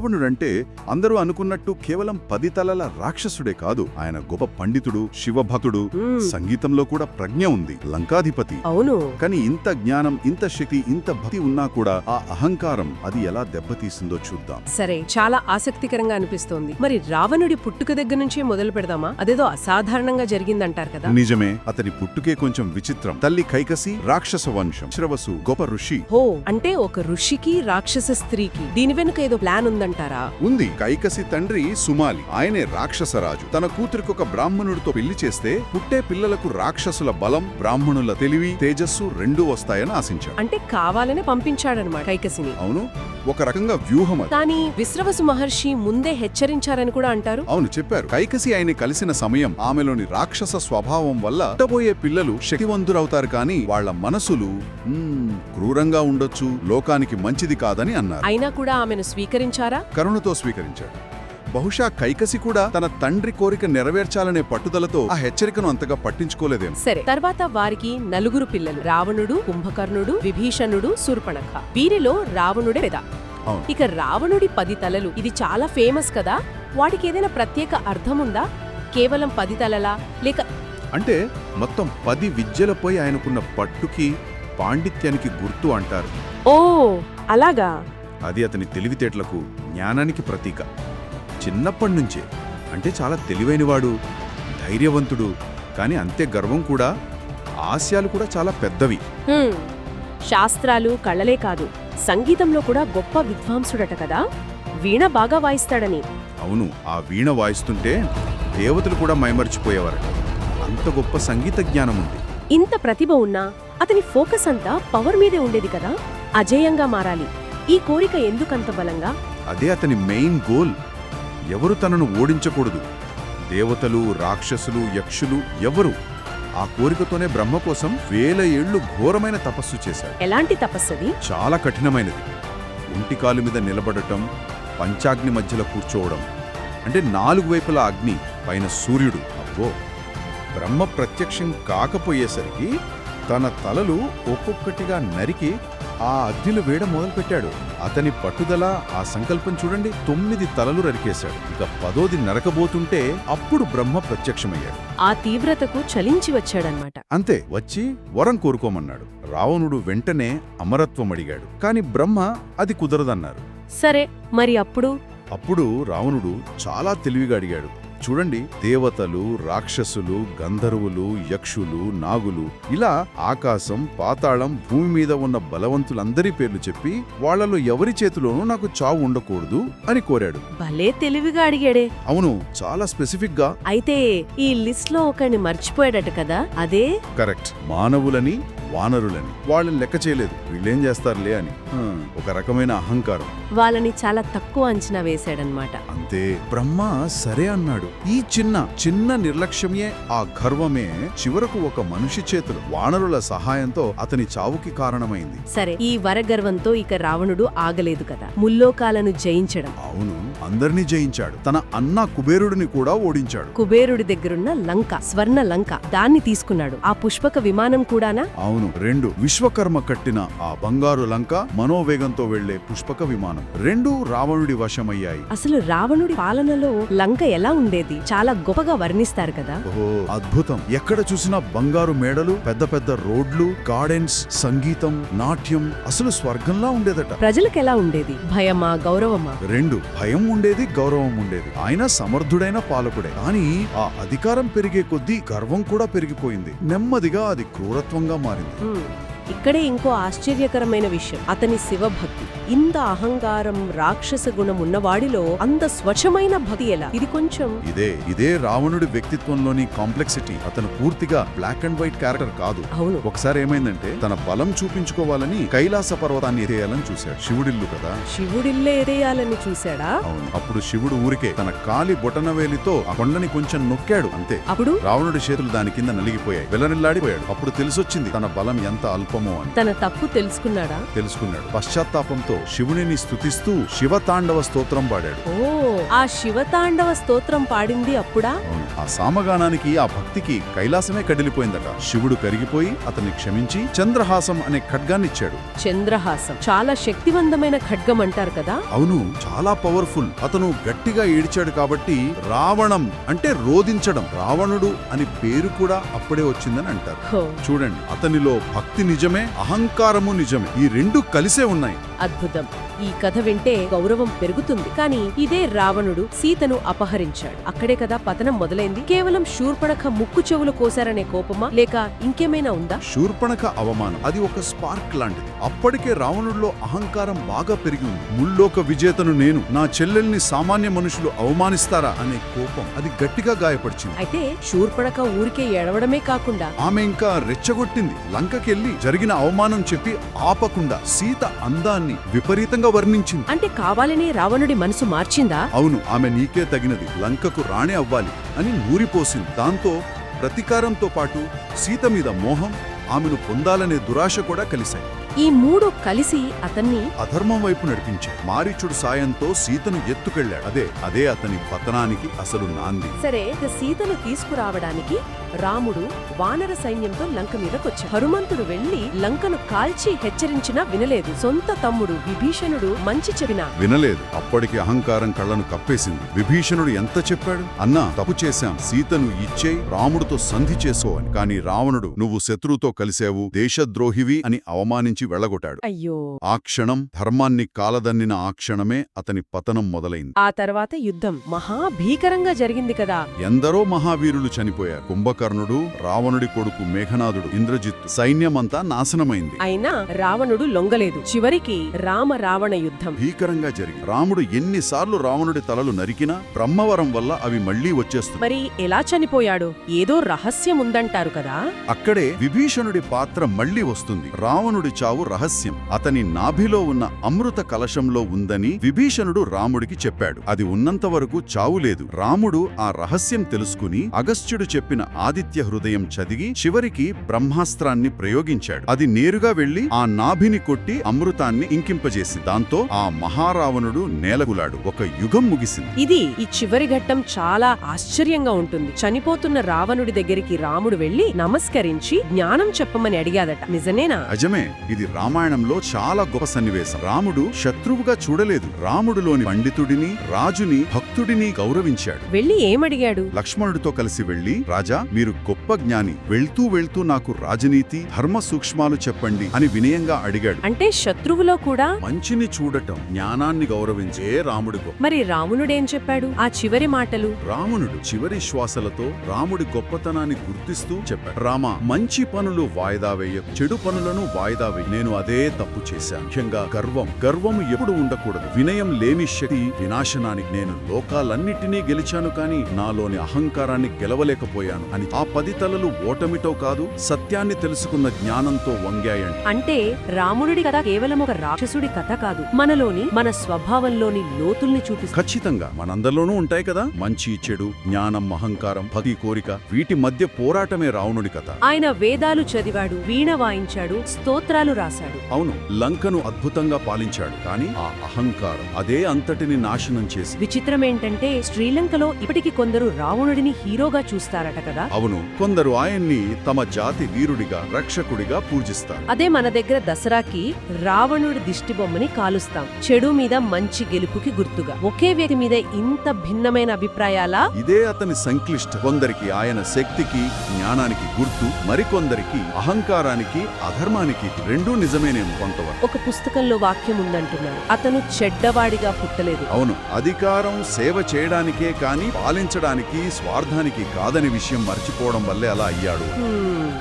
రావణుడంటే అందరూ అనుకున్నట్టు కేవలం పది తలల రాక్షసుడే కాదు. ఆయన గొప్ప పండితుడు శివభక్తుడు. సంగీతంలో కూడా ప్రజ్ఞ ఉంది. లంకాధిపతి. అవును. కానీ ఇంత జ్ఞానం ఇంత శక్తి ఇంత భక్తి ఉన్నా కూడా ఆ అహంకారం అది ఎలా దెబ్బతీసిందో చూద్దాం. సరే చాలా ఆసక్తికరంగా అనిపిస్తోంది. మరి రావణుడి పుట్టుక దగ్గర నుంచే మొదలు పెడదామా? అదేదో అసాధారణంగా జరిగిందంటారు కదా. నిజమే అతని పుట్టుకే కొంచెం విచిత్రం. తల్లి కైకసి రాక్షస వంశం. శ్రవసు గొప్ప ఋషి. హో అంటే ఒక ఋషికి రాక్షస స్త్రీకి దీని వెనుక ఏదో ప్లాన్ ఉందంటారా ఉంది. కైకసి తండ్రి సుమాలి. ఆయనే రాక్షసరాజు. తన కూతురికి ఒక బ్రాహ్మణుడితో పెళ్ళి చేస్తే పుట్టే పిల్లలకు రాక్షసుల బలం బ్రాహ్మణుల తెలివి తేజస్సు రెండూ వస్తాయని ఆశించాడు. అంటే కావాలనే పంపించాడనమాట కైకసిని. అవును. ఒక రకంగా వ్యూహం కానీ విశ్రవసు మహర్షి ముందే హెచ్చరించారని కూడా అంటారు. అవును చెప్పారు. కైకసి ఆయన కలిసిన సమయం ఆమెలోని రాక్షస స్వభావం వల్ల పుట్టబోయే పిల్లలు శక్తివంతులవుతారు కానీ వాళ్ళ మనసులు "మ్మ్, క్రూరంగా ఉండొచ్చు లోకానికి మంచిది కాదని అన్నారు. అయినా కూడా ఆమెను స్వీకరించారా? కరుణతో స్వీకరించాడు బహుశా కైకసి కూడా తన తండ్రి కోరిక నెరవేర్చాలనే పట్టుదలతో ఆ హెచ్చరికను అంతగా పట్టించుకోలేదేమో. సరే తర్వాత వారికి నలుగురు పిల్లలు రావణుడు కుంభకర్ణుడు విభీషణుడు శూర్పణఖ. వీరిలో రావణుడే పెద. ఇక రావణుడి పది తలలు ఇది చాలా ఫేమస్ కదా? వాటికి ఏదైనా ప్రత్యేక అర్థం ఉందా కేవలం పది తలలా? లేక అంటే మొత్తం పది విద్యలపై ఆయనకున్న పట్టుకి పాండిత్యానికి గుర్తు అంటారు. ఓ అలాగా? అది అతని తెలివితేటలకు జ్ఞానానికి ప్రతీక. చిన్నప్పటి నుంచే అంటే చాలా తెలివైనవాడు ధైర్యవంతుడు కానీ అంతే గర్వం కూడా ఆశయాలు కూడా చాలా పెద్దవి. శాస్త్రాలు కళ్ళలే కాదు సంగీతంలో కూడా గొప్ప విద్వాంసుడట కదా? వీణ బాగా వాయిస్తాడని. అవును ఆ వీణ వాయిస్తుంటే దేవతలు కూడా మైమర్చిపోయేవారట. అంత గొప్ప సంగీత జ్ఞానం ఉంది ఇంత ప్రతిభ ఉన్నా అతని ఫోకస్ అంతా పవర్ మీదే ఉండేది కదా? అజేయంగా మారాలి. ఈ కోరిక ఎందుకంత బలంగా? అదే అతని మెయిన్ గోల్. ఎవరు తనను ఓడించకూడదు. దేవతలు రాక్షసులు యక్షులు ఎవరు? ఆ కోరికతోనే బ్రహ్మ కోసం వేల ఏళ్ళు ఘోరమైన తపస్సు చేశాడు. ఎలాంటి తపస్సది? చాలా కఠినమైనది. ఒంటికాలు మీద నిలబడటం పంచాగ్ని మధ్యలో కూర్చోవడం అంటే నాలుగు వైపుల అగ్ని పైన సూర్యుడు. అబ్బో! బ్రహ్మ ప్రత్యక్షం కాకపోయేసరికి తన తలలు ఒక్కొక్కటిగా నరికి ఆ అగ్నిలో వేయడం మొదలుపెట్టాడు. అతని పట్టుదల ఆ సంకల్పం చూడండి. తొమ్మిది తలలు నరికేశాడు. ఇక పదోది నరకబోతుంటే అప్పుడు బ్రహ్మ ప్రత్యక్షమయ్యాడు. ఆ తీవ్రతకు చలించి వచ్చాడనమాట అంతే వచ్చి వరం కోరుకోమన్నాడు. రావణుడు వెంటనే అమరత్వం అడిగాడు కాని బ్రహ్మ అది కుదరదన్నారు. సరే మరి అప్పుడు? అప్పుడు రావణుడు చాలా తెలివిగా అడిగాడు. చూడండి దేవతలు రాక్షసులు గంధర్వులు యక్షులు నాగులు ఇలా ఆకాశం పాతాళం భూమి మీద ఉన్న బలవంతులందరి పేర్లు చెప్పి వాళ్ళలో ఎవరి చేతిలోనూ నాకు చావు ఉండకూడదు అని కోరాడు. భలే తెలివిగా అడిగాడే. అవును చాలా స్పెసిఫిక్గా అయితే ఈ లిస్ట్లో ఒకరిని మర్చిపోయాడట కదా అదే? కరెక్ట్. మానవులని వానరులని. వాళ్ళని లెక్క చేయలేదు. వీళ్ళేం చేస్తారులే అని. ఒక రకమైన అహంకారం. వాళ్ళని చాలా తక్కువ అంచనా వేశాడనమాట అంతే. బ్రహ్మ సరే అన్నాడు. ఈ చిన్న చిన్న నిర్లక్ష్యమే ఆ గర్వమే చివరకు ఒక మనిషి చేతులు వానరుల సహాయంతో అతని చావుకి కారణమైంది. సరే ఈ వరగర్వంతో ఇక రావణుడు ఆగలేదు కదా. ముల్లోకాలను జయించడం. అవును. అందరినీ జయించాడు. తన అన్న కుబేరుడిని కూడా ఓడించాడు. కుబేరుడి దగ్గరున్న లంక స్వర్ణ లంక దాన్ని తీసుకున్నాడు. ఆ పుష్పక విమానం కూడానా? అవును. రెండు విశ్వకర్మ కట్టిన ఆ బంగారు లంక మనోవేగంతో వెళ్ళే పుష్పక విమానం. రెండు రావణుడి వశమయ్యాయి. అసలు రావణుడి పాలనలో లంక ఎలా ఉండేది? చాలా గొప్పగా వర్ణిస్తారు కదా. ఓహో అద్భుతం. ఎక్కడ చూసినా బంగారు మేడలు పెద్ద పెద్ద రోడ్లు గార్డెన్స్ సంగీతం నాట్యం. అసలు స్వర్గంలా ఉండేదట. ప్రజలకు ఎలా ఉండేది? భయమా గౌరవమా? రెండు భయం ఉండేది గౌరవం ఉండేది. ఆయన సమర్థుడైన పాలకుడే. కానీ ఆ అధికారం పెరిగే కొద్దీ గర్వం కూడా పెరిగిపోయింది. నెమ్మదిగా అది క్రూరత్వంగా మారింది. ఇక్కడే ఇంకో ఆశ్చర్యకరమైన విషయం. అతని శివభక్తి. ఇంత అహంకారం రాక్షస గుణం ఉన్నవాడిలో అంత స్వచ్ఛమైన భక్తి ఎలా? ఇది కొంచెం ఇదే ఇదే రావణుడి వ్యక్తిత్వంలోని కాంప్లెక్సిటీ. అతను పూర్తిగా బ్లాక్ అండ్ వైట్ క్యారెక్టర్ కాదు. అవును. ఒకసారి ఏమైందంటే తన బలం చూపించుకోవాలని కైలాస పర్వతాన్ని ఎత్తేయాలని చూశాడు. శివుడిల్లు కదా? శివుడిల్లే ఎదేయాలని చూశాడా? అవును. అప్పుడు శివుడు ఊరికే తన కాలి బొటనవేలితో ఆ కొండని కొంచెం నొక్కాడు అంతే. అప్పుడు? రావణుడి చేతులు దాని కింద నలిగిపోయాయి. వెలనిల్లాడిపోయాడు. అప్పుడు తెలిసొచ్చింది తన బలం ఎంత అల్పం పాపమో అని. తన తప్పు తెలుసుకున్నాడా? తెలుసుకున్నాడు. పశ్చాత్తాపంతో శివునిని స్తుతిస్తూ శివతాండవ స్తోత్రం పాడాడు. ఓ ఆ శివతాండవ స్తోత్రం పాడింది అప్పుడా? ఆ సామగానానికి ఆ భక్తికి కైలాసమే కదిలిపోయిందట. శివుడు కరిగిపోయి అతన్ని క్షమించి చంద్రహాసం అనే ఖడ్గాన్నిచ్చాడు చంద్రహాసం. చాలా శక్తివంతమైన ఖడ్గం అంటారు కదా? అవును. చాలా పవర్ఫుల్. అతను గట్టిగా ఏడిచాడు కాబట్టి రావణం అంటే రోదించడం రావణుడు అని పేరు కూడా అప్పుడే వచ్చిందని అంటారు. చూడండి. అతనిలో భక్తి నిజమే అహంకారము నిజమే. ఈ రెండు కలిసే ఉన్నాయి. అద్భుతం ఈ కథ వింటే గౌరవం పెరుగుతుంది. కానీ ఇదే రావణుడు సీతను అపహరించాడు. అక్కడే కదా పతనం మొదలైంది. కేవలం శూర్పణఖ ముక్కు చెవులు కోశారనే కోపమా? లేక ఇంకేమైనా ఉందా? శూర్పణక అవమానం. అది ఒక స్పార్క్ లాంటిది. అప్పటికే రావణుడిలో అహంకారం బాగా పెరిగి ఉంది. ముల్లోక విజేతను నేను నా చెల్లెల్ని సామాన్య మనుషులు అవమానిస్తారా అనే కోపం అది గట్టిగా గాయపరిచింది. అయితే శూర్పణఖ ఊరికే ఎడవడమే కాకుండా ఆమె ఇంకా రెచ్చగొట్టింది. లంకకెళ్ళి జరిగిన అవమానం చెప్పి ఆపకుండా సీత అందాన్ని విపరీతంగా వర్ణించింది. అంటే కావాలనే రావణుడి మనసు మార్చిందా? అవును ఆమె నీకే తగినది. లంకకు రాణి అవ్వాలి అని నూరిపోసింది. దాంతో ప్రతీకారంతో పాటు సీత మీద మోహం ఆమెను పొందాలనే దురాశ కూడా కలిశాయి. ఈ మూడు కలిసి అతన్ని అధర్మం వైపు నడిపించాయి. మారీచుడు సాయంతో సీతను ఎత్తుకెళ్ళాడు అదే అదే అతని పతనానికి అసలు నాంది. సరే ఇక సీతను తీసుకురావడానికి రాముడు వానర సైన్యంతో లంక మీదకొచ్చాడు. హనుమంతుడు వెళ్ళి లంకను కాల్చి హెచ్చరించినా వినలేదు. సొంత తమ్ముడు విభీషణుడు మంచి చెప్పినా వినలేదు. అప్పటికి అహంకారం కళ్ళను కప్పేసింది. విభీషణుడు ఎంత చెప్పాడు? అన్నా తప్పు చేశాం. సీతను ఇచ్చే రాముడితో సంధి చేసుకో అని. కాని రావణుడు నువ్వు శత్రువుతో కలిశావు దేశద్రోహివి అని అవమానించి వెళ్ళగొట్టాడు. అయ్యో. ఆ క్షణం ధర్మాన్ని కాలదన్నిన ఆ క్షణమే అతని పతనం మొదలైంది. ఆ తర్వాత యుద్ధం మహాభీకరంగా జరిగింది కదా. ఎందరో మహావీరులు చనిపోయారు. కుంభకర్ణుడు రావణుడి కొడుకు మేఘనాథుడు ఇంద్రజిత్తు సైన్యమంతా నాశనమైంది. అయినా రావణుడు లొంగలేదు. చివరికి రామ రావణ యుద్ధం. భీకరంగా జరిగింది. రాముడు ఎన్నిసార్లు రావణుడి తలలు నరికినా బ్రహ్మవరం వల్ల అవి మళ్ళీ వచ్చేస్తుంది మరి ఎలా చనిపోయాడు? ఏదో రహస్యం ఉందంటారు కదా? అక్కడే విభీషణుడి పాత్ర మళ్ళీ వస్తుంది. రావణుడి చావు రహస్యం. అతని నాభిలో ఉన్న అమృత కలశంలో ఉందని విభీషణుడు రాముడికి చెప్పాడు. అది ఉన్నంత వరకు చావు లేదు. రాముడు ఆ రహస్యం తెలుసుకుని అగస్త్యుడు చెప్పిన ఆదిత్య హృదయం చదివి చివరికి బ్రహ్మాస్త్రాన్ని ప్రయోగించాడు. అది నేరుగా వెళ్ళి ఆ నాభిని కొట్టి అమృతాన్ని ఇంకింపజేసి దాంతో ఆ మహారావణుడు నేలగులాడు. ఒక యుగం ముగిసింది. ఇది ఈ చివరి ఘట్టం చాలా ఆశ్చర్యంగా ఉంటుంది. చనిపోతున్న రావణుడి దగ్గరికి రాముడు వెళ్ళి నమస్కరించి జ్ఞానం చెప్పమని అడిగాదట. నిజనేనా అజమే ఇది రామాయణంలో చాలా గొప్ప సన్నివేశం. రాముడు శత్రువుగా చూడలేదు. రాముడులోని పండితుడిని రాజుని భక్తుడిని గౌరవించాడు. వెళ్ళి ఏమడిగాడు? లక్ష్మణుడితో కలిసి వెళ్ళి రాజా మీరు గొప్ప జ్ఞాని వెళ్తూ వెళ్తూ నాకు రాజనీతి ధర్మ సూక్ష్మాలు చెప్పండి అని వినయంగా అడిగాడు. అంటే శత్రువులో కూడా? మంచిని చూడటం జ్ఞానాన్ని గౌరవించే రాముడి మరి రావణుడేం చెప్పాడు? ఆ చివరి మాటలు? రావణుడు చివరి శ్వాసలతో రాముడి గొప్పతనాన్ని గుర్తిస్తూ చెప్పాడు. రామ మంచి పనులు వాయిదా వేయ చెడు పనులను వాయిదా వేయ నేను అదే తప్పు చేశాను. ముఖ్యంగా గర్వం. గర్వం ఎప్పుడు ఉండకూడదు. వినయం లేని శక్తి వినాశనానికి నేను లోకాలన్నిటినీ గెలిచాను కాని నాలోని అహంకారాన్ని గెలవలేకపోయాను అని ఆ పది తలలు ఓటమితో కాదు సత్యాన్ని తెలుసుకున్న జ్ఞానంతో వంగాయండి. అంటే రాముడి కథ కేవలం ఒక రాక్షసుడి కథ కాదు. మనలోని మన స్వభావంలోని లోతుల్ని చూపిస్తుంది. ఖచ్చితంగా మనందరిలోనూ ఉంటాయి కదా? మంచి చెడు జ్ఞానం అహంకారం భక్తి కోరిక వీటి మధ్య పోరాటమే రావణుడి కథ. ఆయన వేదాలు చదివాడు వీణ వాయించాడు స్తోత్రాలు రాశాడు. అవును లంకను అద్భుతంగా పాలించాడు కాని ఆ అహంకారం అదే అంతటిని నాశనం చేసి విచిత్రం ఏంటంటే శ్రీలంకలో ఇప్పటికి కొందరు రావణుడిని హీరోగా చూస్తారట కదా? అవును కొందరు ఆయన్ని తమ జాతి వీరుడిగా రక్షకుడిగా పూజిస్తారు. అదే మన దగ్గర దసరాకి రావణుడి దిష్టిబొమ్మని కాలుస్తాం. చెడు మీద మంచి గెలుపుకి గుర్తుగా. ఒకే వ్యక్తి మీద ఇంత భిన్నమైన అభిప్రాయాలా? ఇదే అతని సంక్లిష్ట. కొందరికి ఆయన శక్తికి జ్ఞానానికి గుర్తు మరికొందరికి అహంకారానికి అధర్మానికి రెండూ నిజమేనేమో కొంతవరకు. ఒక పుస్తకంలో వాక్యం ఉందంటున్నాడు. అతను చెడ్డవాడిగా పుట్టలేదు. అవును అధికారం సేవ చేయడానికే కాని పాలించడానికి స్వార్థానికి కాదని విషయం మర్చిపోవడం వల్లే అలా అయ్యాడు.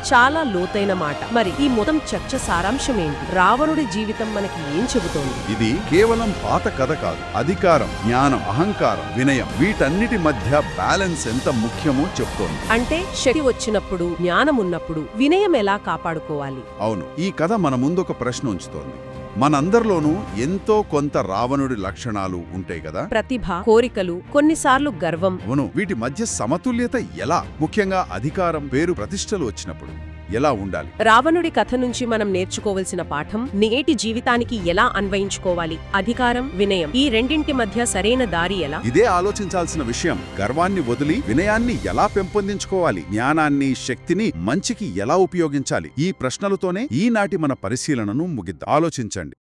చాలా లోతైన మాట. మరి ఈ మొత్తం చర్చ సారాంశం ఏంటి? రావణుడి జీవితం మనకి ఏం చెబుతోంది? ఇది కేవలం పాత కథ కాదు. అధికారం జ్ఞానం అహంకారం వినయం వీటన్నిటి మధ్య బ్యాలెన్స్ ఎంత ముఖ్యమో చెప్తోంది. అంటే శక్తి వచ్చినప్పుడు జ్ఞానం ఉన్నప్పుడు వినయం ఎలా కాపాడుకోవాలి? అవును ఈ కథ మన ముందు ఒక ప్రశ్న ఉంచుతోంది. మనందరిలోనూ ఎంతో కొంత రావణుడి లక్షణాలు ఉంటాయి కదా? ప్రతిభ కోరికలు కొన్నిసార్లు గర్వం. అవును వీటి మధ్య సమతుల్యత ఎలా? ముఖ్యంగా అధికారం పేరు ప్రతిష్టలు వచ్చినప్పుడు. ఎలా ఉండాలి? రావణుడి కథ నుంచి మనం నేర్చుకోవలసిన పాఠం నేటి జీవితానికి ఎలా అన్వయించుకోవాలి? అధికారం వినయం ఈ రెండింటి మధ్య సరైన దారి ఎలా? ఇదే ఆలోచించాల్సిన విషయం. గర్వాన్ని వదిలి వినయాన్ని ఎలా పెంపొందించుకోవాలి? జ్ఞానాన్ని శక్తిని మంచికి ఎలా ఉపయోగించాలి? ఈ ప్రశ్నలతోనే ఈనాటి మన పరిశీలనను ముగిద్దాం. ఆలోచించండి.